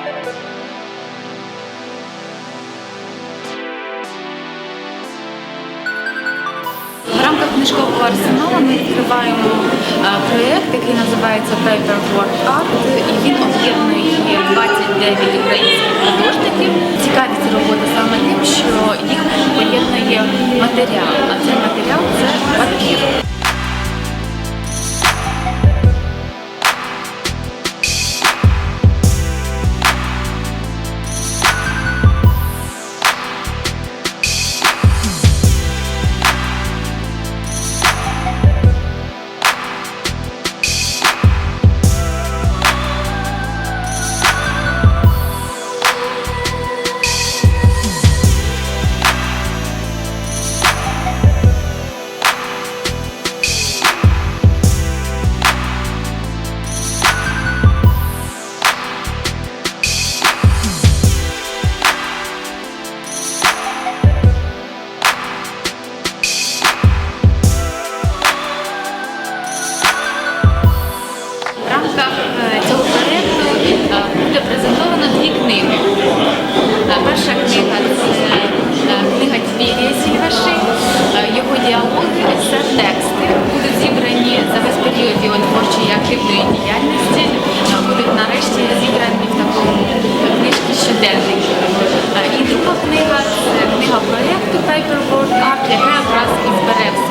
В рамках книжкового арсеналу ми відкриваємо е, проєкт, який називається Paper Work Art, і він об'єднує 29 українських художників. Цікавість роботи саме тим, що їх поєднує матеріал. А це Cyberboard Art Art Brass із Беревська.